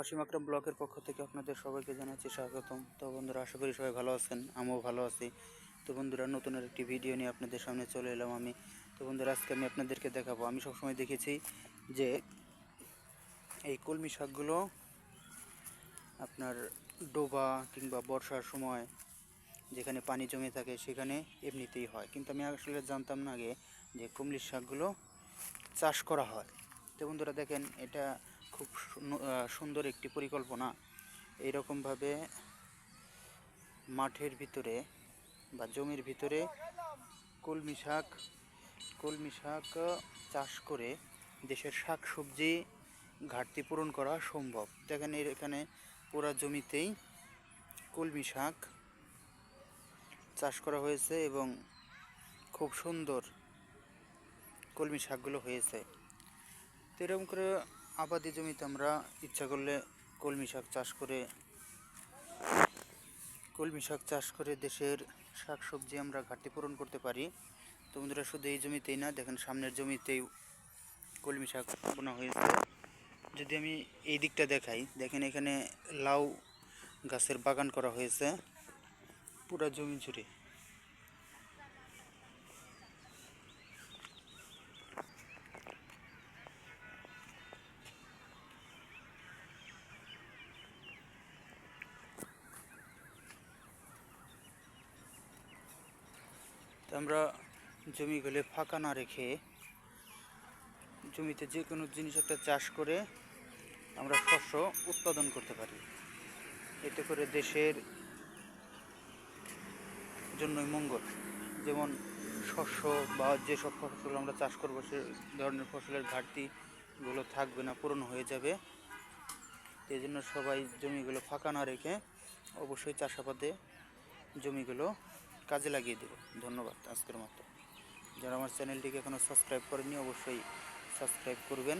অসীম আকরাম ব্লকের পক্ষ থেকে আপনাদের সবাইকে জানাচ্ছি স্বাগতম। তো বন্ধুরা, আশা করি সবাই ভালো আছেন, আমিও ভালো আছি। তো বন্ধুরা, নতুন একটি ভিডিও নিয়ে আপনাদের সামনে চলে এলাম আমি। তো বন্ধুরা, আজকে আমি আপনাদেরকে দেখাবো। আমি সবসময় দেখেছি যে এই কলমি শাকগুলো আপনার ডোবা কিংবা বর্ষার সময় যেখানে পানি জমে থাকে সেখানে এমনিতেই হয়। কিন্তু আমি আসলে জানতাম না আগে যে কুমলির শাকগুলো চাষ করা হয়। তো বন্ধুরা, দেখেন, এটা খুব সুন্দর একটি পরিকল্পনা। এইরকমভাবে মাঠের ভিতরে বা জমির ভিতরে কলমি শাক কলমি শাক চাষ করে দেশের শাক সবজি ঘাটতি পূরণ করা সম্ভব। দেখেন এর এখানে পুরা জমিতেই কলমি শাক চাষ করা হয়েছে এবং খুব সুন্দর কলমি শাকগুলো হয়েছে। তো এরকম করে আবাদি জমিতে আমরা ইচ্ছা করলে কলমি শাক চাষ করে, কলমি শাক চাষ করে দেশের শাক সবজি আমরা ঘাটতি পূরণ করতে পারি। তো বন্ধুরা, শুধু এই জমিতেই না, দেখেন সামনের জমিতেই কলমি শাক বোনা হয়েছে। যদি আমি এই দিকটা দেখাই, দেখেন এখানে লাউ গাছের বাগান করা হয়েছে। পুরা জমি জুড়ে তো আমরা জমিগুলো ফাঁকা না রেখে জমিতে যে কোনো জিনিস একটা চাষ করে আমরা শস্য উৎপাদন করতে পারি। এতে করে দেশের জন্যই মঙ্গল। যেমন শস্য বা যেসব ফসল আমরা চাষ করব, সে ধরনের ফসলের ঘাটতিগুলো থাকবে না, পূরণ হয়ে যাবে। এই জন্য সবাই জমিগুলো ফাঁকা না রেখে অবশ্যই চাষাবাদে জমিগুলো কাজে লাগিয়ে দেব। ধন্যবাদ আজকের মতো। যারা আমার চ্যানেলটিকে এখনও সাবস্ক্রাইব করেনি অবশ্যই সাবস্ক্রাইব করবেন।